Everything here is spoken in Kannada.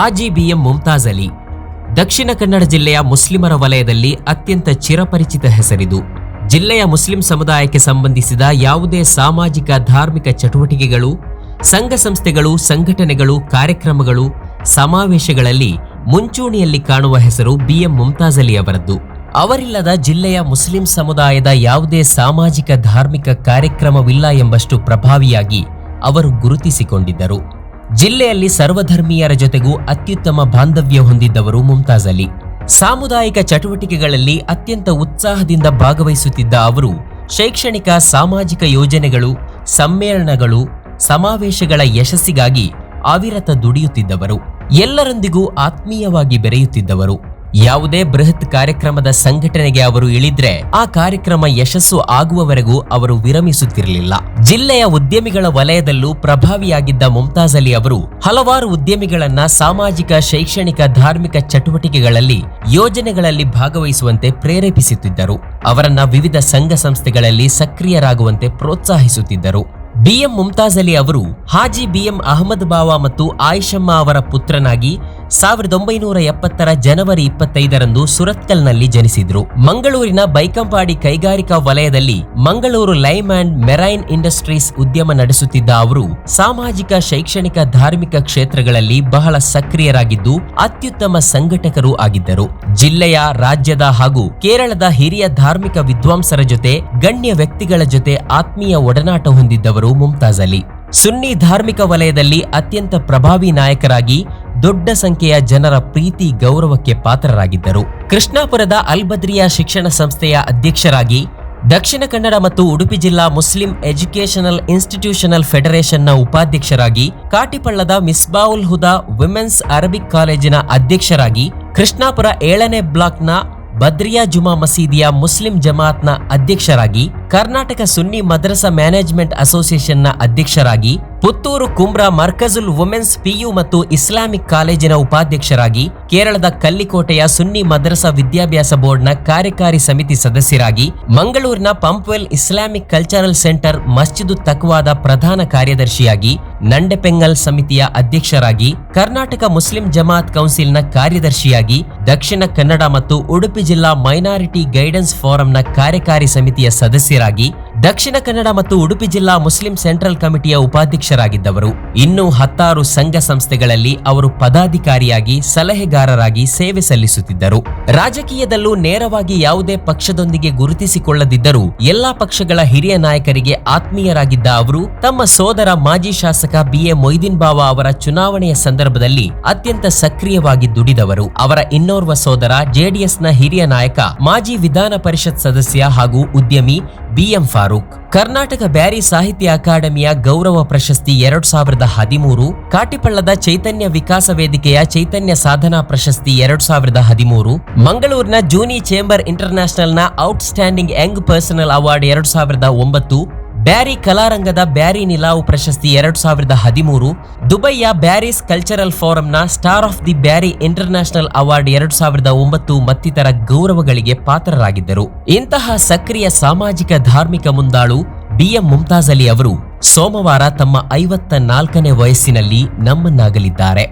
ಹಾಜಿ ಬಿಎಂ ಮುಮ್ತಾಜ್ ಅಲಿ. ದಕ್ಷಿಣ ಕನ್ನಡ ಜಿಲ್ಲೆಯ ಮುಸ್ಲಿಮರ ವಲಯದಲ್ಲಿ ಅತ್ಯಂತ ಚಿರಪರಿಚಿತ ಹೆಸರಿದು. ಜಿಲ್ಲೆಯ ಮುಸ್ಲಿಂ ಸಮುದಾಯಕ್ಕೆ ಸಂಬಂಧಿಸಿದ ಯಾವುದೇ ಸಾಮಾಜಿಕ, ಧಾರ್ಮಿಕ ಚಟುವಟಿಕೆಗಳು, ಸಂಘ ಸಂಸ್ಥೆಗಳು, ಸಂಘಟನೆಗಳು, ಕಾರ್ಯಕ್ರಮಗಳು, ಸಮಾವೇಶಗಳಲ್ಲಿ ಮುಂಚೂಣಿಯಲ್ಲಿ ಕಾಣುವ ಹೆಸರು ಬಿಎಂ ಮುಮ್ತಾಜ್ ಅಲಿ ಅವರದ್ದು. ಅವರಿಲ್ಲದ ಜಿಲ್ಲೆಯ ಮುಸ್ಲಿಂ ಸಮುದಾಯದ ಯಾವುದೇ ಸಾಮಾಜಿಕ, ಧಾರ್ಮಿಕ ಕಾರ್ಯಕ್ರಮವಿಲ್ಲ ಎಂಬಷ್ಟು ಪ್ರಭಾವಿಯಾಗಿ ಅವರು ಗುರುತಿಸಿಕೊಂಡಿದ್ದರು. ಜಿಲ್ಲೆಯಲ್ಲಿ ಸರ್ವಧರ್ಮೀಯರ ಜೊತೆಗೂ ಅತ್ಯುತ್ತಮ ಬಾಂಧವ್ಯ ಹೊಂದಿದ್ದವರು ಮುಮ್ತಾಜ್ ಅಲಿ ಸಾಮುದಾಯಿಕ ಚಟುವಟಿಕೆಗಳಲ್ಲಿ ಅತ್ಯಂತ ಉತ್ಸಾಹದಿಂದ ಭಾಗವಹಿಸುತ್ತಿದ್ದ ಅವರು ಶೈಕ್ಷಣಿಕ, ಸಾಮಾಜಿಕ ಯೋಜನೆಗಳು, ಸಮ್ಮೇಳನಗಳು, ಸಮಾವೇಶಗಳ ಯಶಸ್ಸಿಗಾಗಿ ಅವಿರತ ದುಡಿಯುತ್ತಿದ್ದವರು. ಎಲ್ಲರೊಂದಿಗೂ ಆತ್ಮೀಯವಾಗಿ ಬೆರೆಯುತ್ತಿದ್ದವರು. ಯಾವುದೇ ಬೃಹತ್ ಕಾರ್ಯಕ್ರಮದ ಸಂಘಟನೆಗೆ ಅವರು ಇಳಿದ್ರೆ ಆ ಕಾರ್ಯಕ್ರಮ ಯಶಸ್ಸು ಆಗುವವರೆಗೂ ಅವರು ವಿರಮಿಸುತ್ತಿರಲಿಲ್ಲ. ಜಿಲ್ಲೆಯ ಉದ್ಯಮಿಗಳ ವಲಯದಲ್ಲೂ ಪ್ರಭಾವಿಯಾಗಿದ್ದ ಮುಮ್ತಾಜ್ ಅಲಿ ಅವರು ಹಲವಾರು ಉದ್ಯಮಿಗಳನ್ನ ಸಾಮಾಜಿಕ, ಶೈಕ್ಷಣಿಕ, ಧಾರ್ಮಿಕ ಚಟುವಟಿಕೆಗಳಲ್ಲಿ ಯೋಜನೆಗಳಲ್ಲಿ ಭಾಗವಹಿಸುವಂತೆ ಪ್ರೇರೇಪಿಸುತ್ತಿದ್ದರು. ಅವರನ್ನ ವಿವಿಧ ಸಂಘ ಸಂಸ್ಥೆಗಳಲ್ಲಿ ಸಕ್ರಿಯರಾಗುವಂತೆ ಪ್ರೋತ್ಸಾಹಿಸುತ್ತಿದ್ದರು. ಬಿಎಂ ಮುಮ್ತಾಜ್ ಅಲಿ ಅವರು ಹಾಜಿ ಬಿಎಂ ಅಹಮದ್ ಬಾವಾ ಮತ್ತು ಆಯಿಷಮ್ಮ ಅವರ ಪುತ್ರನಾಗಿ ಸಾವಿರದ ಒಂಬೈನೂರ ಎಪ್ಪತ್ತರ ಜನವರಿ ಇಪ್ಪತ್ತೈದರಂದು ಸುರತ್ಕಲ್ನಲ್ಲಿ ಜನಿಸಿದ್ರು. ಮಂಗಳೂರಿನ ಬೈಕಂಪಾಡಿ ಕೈಗಾರಿಕಾ ವಲಯದಲ್ಲಿ Mangaluru lime and marine industries ಉದ್ಯಮ ನಡೆಸುತ್ತಿದ್ದ ಅವರು, ಸಾಮಾಜಿಕ, ಶೈಕ್ಷಣಿಕ, ಧಾರ್ಮಿಕ ಕ್ಷೇತ್ರಗಳಲ್ಲಿ ಬಹಳ ಸಕ್ರಿಯರಾಗಿದ್ದು ಅತ್ಯುತ್ತಮ ಸಂಘಟಕರೂ ಆಗಿದ್ದರು. ಜಿಲ್ಲೆಯ, ರಾಜ್ಯದ ಹಾಗೂ ಕೇರಳದ ಹಿರಿಯ ಧಾರ್ಮಿಕ ವಿದ್ವಾಂಸರ ಜೊತೆ ಗಣ್ಯ ವ್ಯಕ್ತಿಗಳ ಜೊತೆ ಆತ್ಮೀಯ ಒಡನಾಟ ಹೊಂದಿದ್ದವರು ಮುಮ್ತಾಜ್ ಅಲಿ ಸುನ್ನಿ ಧಾರ್ಮಿಕ ವಲಯದಲ್ಲಿ ಅತ್ಯಂತ ಪ್ರಭಾವಿ ನಾಯಕರಾಗಿ ದೊಡ್ಡ ಸಂಖ್ಯೆಯ ಜನರ ಪ್ರೀತಿ ಗೌರವಕ್ಕೆ ಪಾತ್ರರಾಗಿದ್ದರು. ಕೃಷ್ಣಾಪುರದ ಅಲ್ಬದ್ರಿಯಾ ಶಿಕ್ಷಣ ಸಂಸ್ಥೆಯ ಅಧ್ಯಕ್ಷರಾಗಿ ದಕ್ಷಿಣ ಕನ್ನಡ ಮತ್ತು ಉಡುಪಿ ಜಿಲ್ಲಾ ಮುಸ್ಲಿಂ ಎಜುಕೇಷನಲ್ ಇನ್ಸ್ಟಿಟ್ಯೂಷನಲ್ ಫೆಡರೇಷನ್ನ ಉಪಾಧ್ಯಕ್ಷರಾಗಿ ಕಾಟಿಪಳ್ಳದ ಮಿಸ್ಬಾವುಲ್ ಹುದಾ ವಿಮೆನ್ಸ್ ಅರಬಿಕ್ ಕಾಲೇಜಿನ ಅಧ್ಯಕ್ಷರಾಗಿ ಕೃಷ್ಣಾಪುರ ಏಳನೇ ಬ್ಲಾಕ್ನ ಬದ್ರಿಯಾ ಜುಮಾ ಮಸೀದಿಯ ಮುಸ್ಲಿಂ ಜಮಾತ್ನ ಅಧ್ಯಕ್ಷರಾಗಿ ಕರ್ನಾಟಕ ಸುನ್ನಿ ಮದ್ರಸಾ ಮ್ಯಾನೇಜ್ಮೆಂಟ್ ಅಸೋಸಿಯೇಷನ್ನ ಅಧ್ಯಕ್ಷರಾಗಿ, ಪುತ್ತೂರು ಕುಮ್ರಾ ಮರ್ಕಜುಲ್ ವುಮೆನ್ಸ್ ಪಿಯು ಮತ್ತು ಇಸ್ಲಾಮಿಕ್ ಕಾಲೇಜಿನ ಉಪಾಧ್ಯಕ್ಷರಾಗಿ, ಕೇರಳದ ಕಲ್ಲಿಕೋಟೆಯ ಸುನ್ನಿ ಮದ್ರಸಾ ವಿದ್ಯಾಭ್ಯಾಸ ಬೋರ್ಡ್ನ ಕಾರ್ಯಕಾರಿ ಸಮಿತಿ ಸದಸ್ಯರಾಗಿ, ಮಂಗಳೂರಿನ ಪಂಪ್ವೆಲ್ ಇಸ್ಲಾಮಿಕ್ ಕಲ್ಚರಲ್ ಸೆಂಟರ್ ಮಸ್ಜಿದು ತಕ್ವಾದ ಪ್ರಧಾನ ಕಾರ್ಯದರ್ಶಿಯಾಗಿ, ನಂಡೆಪೆಂಗಲ್ ಸಮಿತಿಯ ಅಧ್ಯಕ್ಷರಾಗಿ, ಕರ್ನಾಟಕ ಮುಸ್ಲಿಂ ಜಮಾತ್ ಕೌನ್ಸಿಲ್ನ ಕಾರ್ಯದರ್ಶಿಯಾಗಿ, ದಕ್ಷಿಣ ಕನ್ನಡ ಮತ್ತು ಉಡುಪಿ ಜಿಲ್ಲಾ ಮೈನಾರಿಟಿ ಗೈಡೆನ್ಸ್ ಫೋರಂನ ಕಾರ್ಯಕಾರಿ ಸಮಿತಿಯ ಸದಸ್ಯರಾಗಿ ದಕ್ಷಿಣ ಕನ್ನಡ ಮತ್ತು ಉಡುಪಿ ಜಿಲ್ಲಾ ಮುಸ್ಲಿಂ ಸೆಂಟ್ರಲ್ ಕಮಿಟಿಯ ಉಪಾಧ್ಯಕ್ಷರಾಗಿದ್ದವರು. ಇನ್ನು ಹತ್ತಾರು ಸಂಘ ಸಂಸ್ಥೆಗಳಲ್ಲಿ ಅವರು ಪದಾಧಿಕಾರಿಯಾಗಿ, ಸಲಹೆಗಾರರಾಗಿ ಸೇವೆ ಸಲ್ಲಿಸುತ್ತಿದ್ದರು. ರಾಜಕೀಯದಲ್ಲೂ ನೇರವಾಗಿ ಯಾವುದೇ ಪಕ್ಷದೊಂದಿಗೆ ಗುರುತಿಸಿಕೊಳ್ಳದಿದ್ದರೂ, ಎಲ್ಲಾ ಪಕ್ಷಗಳ ಹಿರಿಯ ನಾಯಕರಿಗೆ ಆತ್ಮೀಯರಾಗಿದ್ದ ಅವರು, ತಮ್ಮ ಸೋದರ ಮಾಜಿ ಶಾಸಕ ಬಿಎ ಮೊಯ್ದಿನ್ ಬಾವಾ ಅವರ ಚುನಾವಣೆಯ ಸಂದರ್ಭದಲ್ಲಿ ಅತ್ಯಂತ ಸಕ್ರಿಯವಾಗಿ ದುಡಿದವರು. ಅವರ ಇನ್ನೋರ್ವ ಸೋದರ ಜೆಡಿಎಸ್ನ ಹಿರಿಯ ನಾಯಕ, ಮಾಜಿ ವಿಧಾನ ಪರಿಷತ್ ಸದಸ್ಯ ಹಾಗೂ ಉದ್ಯಮಿ ಬಿಎಂ ಫಾರೂಕ್. ಕರ್ನಾಟಕ ಬ್ಯಾರಿ ಸಾಹಿತ್ಯ ಅಕಾಡೆಮಿಯ ಗೌರವ ಪ್ರಶಸ್ತಿ ಎರಡ್ ಸಾವಿರದ ಹದಿಮೂರು, ಕಾಟಿಪಳ್ಳದ ಚೈತನ್ಯ ವಿಕಾಸ ವೇದಿಕೆಯ ಚೈತನ್ಯ ಸಾಧನಾ ಪ್ರಶಸ್ತಿ ಎರಡ್ ಸಾವಿರದ ಹದಿಮೂರು, ಮಂಗಳೂರಿನ ಜೂನಿ ಚೇಂಬರ್ ಇಂಟರ್ನ್ಯಾಷನಲ್ನ ಔಟ್ಸ್ಟ್ಯಾಂಡಿಂಗ್ ಯಂಗ್ ಪರ್ಸನಲ್ ಅವಾರ್ಡ್ ಎರಡ್ ಸಾವಿರದ ಒಂಬತ್ತು ಬ್ಯಾರಿ ಕಲಾರಂಗದ ಬ್ಯಾರಿ ನಿಲಾವು ಪ್ರಶಸ್ತಿ ಎರಡು ಸಾವಿರದ ಹದಿಮೂರು, ದುಬೈಯ Bearys cultural ಫೋರಂನ star of the Beary international award ಎರಡು ಸಾವಿರದ ಒಂಬತ್ತು ಮತ್ತಿತರ ಗೌರವಗಳಿಗೆ ಪಾತ್ರರಾಗಿದ್ದರು. ಇಂತಹ ಸಕ್ರಿಯ ಸಾಮಾಜಿಕ ಧಾರ್ಮಿಕ ಮುಂದಾಳು ಬಿಎಂ ಮುಮ್ತಾಜ್ ಅಲಿ ಅವರು ಸೋಮವಾರ ತಮ್ಮ ಐವತ್ತ ನಾಲ್ಕನೇ ವಯಸ್ಸಿನಲ್ಲಿ ನಮ್ಮನ್ನಾಗಲಿದ್ದಾರೆ.